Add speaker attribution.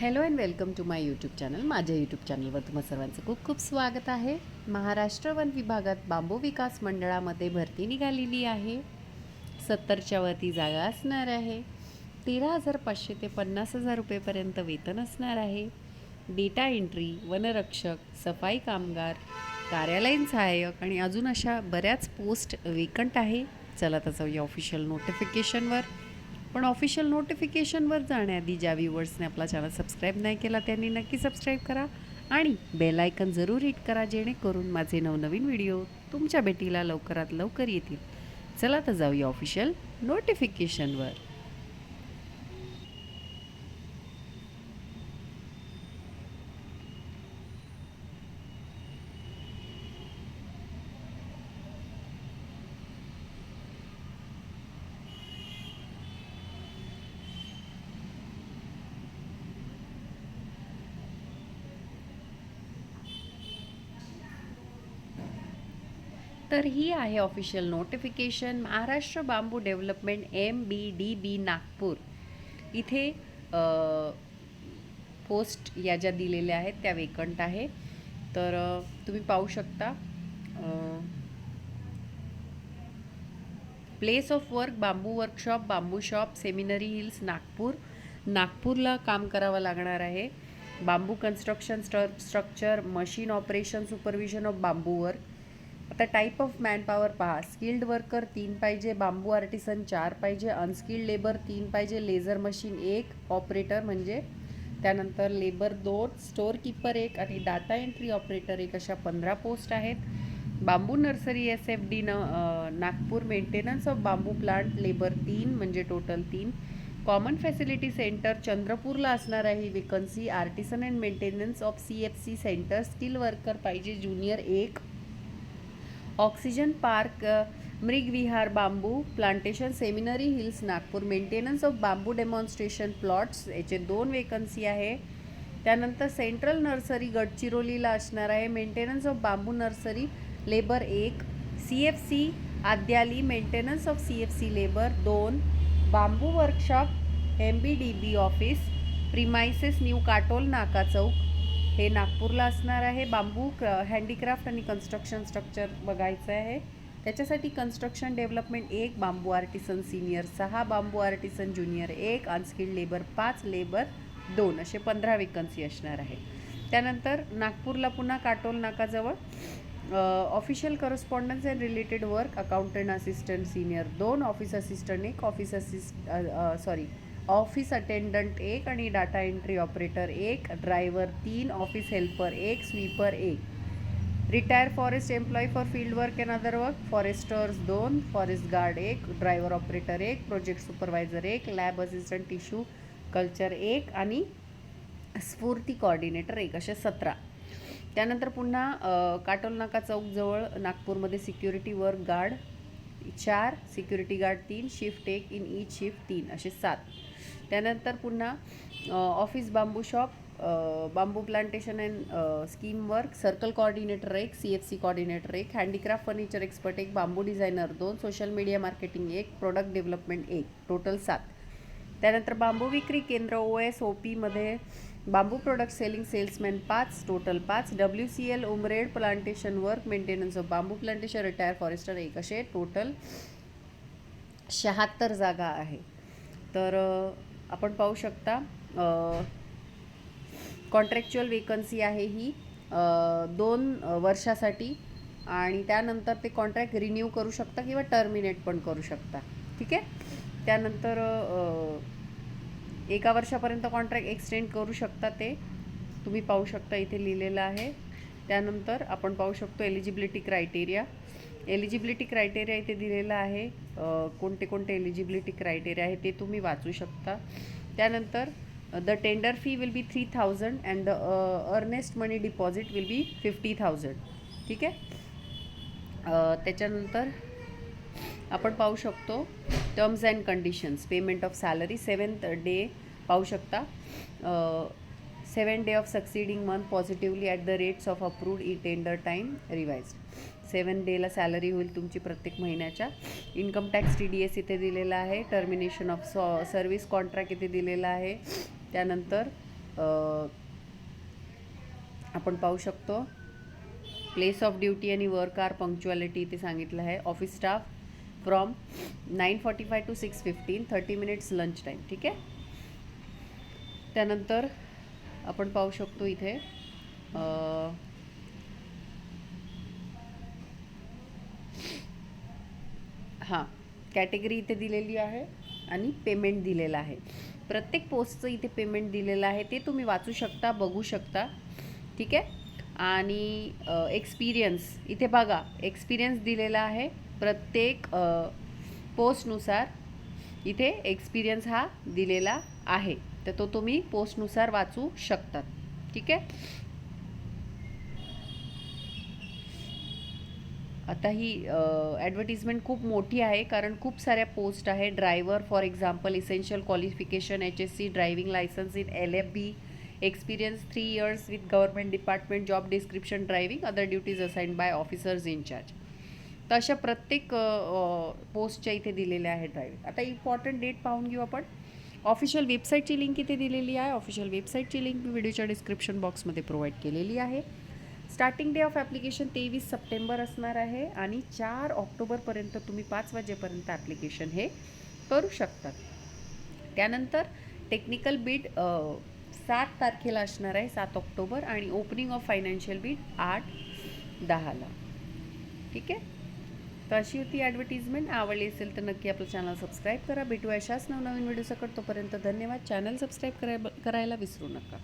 Speaker 1: Hello and welcome to my YouTube channel माझ्या YouTube चॅनलवर तुम्हा सर्वांचं खूप खूप स्वागत आहे. महाराष्ट्र वन विभागात बांबू विकास मंडळामध्ये भरती निघालेली आहे. सत्तरच्या वरती जागा असणार आहे. तेरा हजार पाचशे ते पन्नास हजार रुपयेपर्यंत वेतन असणार आहे. डेटा एंट्री वनरक्षक सफाई कामगार कार्यालयीन सहाय्यक आणि अजून अशा बऱ्याच पोस्ट वेकंट आहे. चला तर जाऊया ऑफिशियल नोटिफिकेशनवर पण ऑफिशियल नोटिफिकेशनवर जाण्याआधी ज्या व्ह्युअर्सने आपला चॅनल सबस्क्राईब नाही केला त्यांनी नक्की सबस्क्राईब करा आणि बेलायकन जरूर हिट करा जेणेकरून माझे नवनवीन व्हिडिओ तुमच्या भेटीला लवकरात लवकर येतील. चला तर जाऊया ऑफिशियल नोटिफिकेशनवर तर ही आहे official notification Maharashtra bamboo development M B D B Nagpur. इथे पोस्ट या ज्या दिलेल्या आहेत त्या वेकंट आहे. तर तुम्ही पाहू शकता place of work bamboo workshop bamboo shop Seminary Hills Nagpur. नागपूरला काम करावं लागणार आहे. Bamboo construction स्ट्र structure machine operation supervision of bamboo work आता टाईप ऑफ मॅनपॉवर पहा. स्किल्ड वर्कर तीन पाहिजे बांबू आर्टिसन चार पाहिजे अनस्किल्ड लेबर तीन पाहिजे लेझर मशीन एक ऑपरेटर म्हणजे त्यानंतर लेबर दोन स्टोअर कीपर एक आणि डाटा एंट्री ऑपरेटर एक अशा पंधरा पोस्ट आहेत. Bamboo nursery S F D न Nagpur maintenance of bamboo plant labour तीन म्हणजे टोटल तीन. कॉमन फॅसिलिटी सेंटर चंद्रपूरला असणार आहे vacancy artisan and maintenance of C F C centre skill worker पाहिजे ज्युनियर एक. Oxygen park Mrugvihar bamboo plantation seminary hills Nagpur. Maintenance of bamboo demonstration plots याचे दोन वेकन्सी आहे. त्यानंतर सेंट्रल नर्सरी गडचिरोलीला असणार आहे. Maintenance of bamboo nursery labour एक. C F C Adyali maintenance of C F C labour दोन. Bamboo workshop M B D B office. Premises new Katol Naka Chowk. हे नागपूरला असणार आहे. बांबू क हँडीक्राफ्ट आणि कन्स्ट्रक्शन स्ट्रक्चर बघायचं आहे. त्याच्यासाठी कन्स्ट्रक्शन डेव्हलपमेंट एक बांबू आर्टिसन सिनियर सहा बांबू आर्टिसन ज्युनियर एक अनस्किल्ड लेबर पाच लेबर दोन असे पंधरा वेकन्सी असणार आहे त्यानंतर नागपूरला पुन्हा Katol नाकाजवळ official correspondence and related work accountant assistant senior दोन ऑफिस असिस्टंट एक office assist sorry office attendant एक आणि डाटा एंट्री ऑपरेटर एक ड्रायव्हर तीन ऑफिस हेल्पर एक स्वीपर एक. Retire forest employee for field work and other work foresters दोन forest guard एक ड्रायव्हर ऑपरेटर एक प्रोजेक्ट सुपरवायझर एक लॅब असिस्टंट टिश्यू कल्चर एक आणि स्फूर्ती कॉर्डिनेटर एक असे सतरा. त्यानंतर पुन्हा काटोलनाका काटोल नाका चौकजवळ नागपूरमध्ये सिक्युरिटी वर्क गार्ड चार सिक्युरिटी गार्ड तीन शिफ्ट एक इन ईच शिफ्ट तीन असे सात. त्यानंतर पुन्हा office bamboo shop bamboo plantation and scheme work circle coordinator एक सी एफ सी कॉर्डिनेटर एक हँडीक्राफ्ट फर्निचर एक्सपर्ट एक बांबू डिझायनर दोन सोशल मीडिया मार्केटिंग एक प्रोडक्ट डेव्हलपमेंट एक टोटल सात. त्यानंतर बांबू विक्री केंद्र ओ एस ओ पीमध्ये बांबू प्रोडक्ट सेलिंग सेल्समॅन पाच टोटल पाच. W C L Umred plantation work maintenance of bamboo plantation retire forester एक असे टोटल शहात्तर जागा आहे. तर आपण पाहू शकता कॉन्ट्रॅक्च्युअल वेकन्सी आहे ही दोन वर्षासाठी आणि त्यानंतर ते कॉन्ट्रॅक्ट रिन्यू करू शकता किंवा टर्मिनेट पण करू शकता. ठीक आहे? त्यानंतर एका वर्षापर्यंत कॉन्ट्रॅक्ट एक्सटेंड करू शकता ते. तुम्ही पाहू शकता इथे लिहिलेलं आहे. त्यानंतर आपण पाहू शकतो एलिजिबिलिटी क्रायटेरिया एलिजिबिलिटी क्रायटेरिया इथे दिलेला आहे. कोणते कोणते एलिजिबिलिटी क्रायटेरिया आहे ते तुम्ही वाचू शकता. त्यानंतर the tender fee will be three thousand and the earnest money deposit will be fifty thousand ठीक आहे? त्याच्यानंतर आपण पाहू शकतो terms and conditions payment of salary seventh day पाहू शकता. Seven day of succeeding month positively at the rates of approved E tender time revised seven डेला salary होईल तुमची प्रत्येक महिन्याच्या. Income tax T D S इथे दिलेला आहे. Termination of so service contract इथे दिलेला आहे. त्यानंतर आपण पाहू शकतो. प्लेस ऑफ ड्युटी आणि वर्क आर पंक्च्युअलिटी इथे सांगितलं आहे. Office staff from nine forty five to six fifteen thirty minutes lunch time. ठीक आहे? त्यानंतर आपण पाहू शकतो इथे अ, हां कॅटेगरी इथे दिलेली आहे आणि पेमेंट दिलेलं आहे. प्रत्येक पोस्टचं इथे पेमेंट दिलेलं आहे ते तुम्ही वाचू शकता बघू शकता. ठीक आहे? आणि एक्सपिरियन्स इथे बघा एक्सपिरियन्स दिलेला आहे प्रत्येक पोस्टनुसार इथे एक्सपिरियन्स हा दिलेला आहे. तर तो तुम्ही पोस्टनुसार वाचू शकतात. ठीक आहे? आता ही ॲडव्हर्टिजमेंट खूप मोठी आहे कारण खूप साऱ्या पोस्ट आहे driver for example essential qualification H S C driving licence in L F B experience three years with government department job description driving other duties assigned by officers in charge तर अशा प्रत्येक पोस्टच्या इथे दिलेल्या आहेत driving आता important date पाहून घेऊ आपण. ऑफिशियल वेबसाईटची लिंक इथे दिलेली आहे. ऑफिशियल वेबसाईटची लिंक मी व्हिडिओच्या डिस्क्रिप्शन बॉक्समध्ये प्रोव्हाइड केलेली आहे. स्टार्टिंग डे ऑफ ॲप्लिकेशन तेवीस सप्टेंबर असणार आहे आणि चार ऑक्टोबरपर्यंत तुम्ही पाच वाजेपर्यंत ॲप्लिकेशन हे करू शकतात त्यानंतर टेक्निकल बीड सात तारखेला असणार आहे सात ऑक्टोबर आणि ओपनिंग ऑफ फायनान्शियल बीड आठ दहाला. ठीक आहे? तर अशी होती ॲडव्हर्टिजमेंट आवडली असेल तर नक्की आपलं चॅनल सबस्क्राईब करा. भेटू अशाच नवनवीन व्हिडिओ सकट तोपर्यंत धन्यवाद. चॅनल सबस्क्राईब कराय करायला विसरू नका.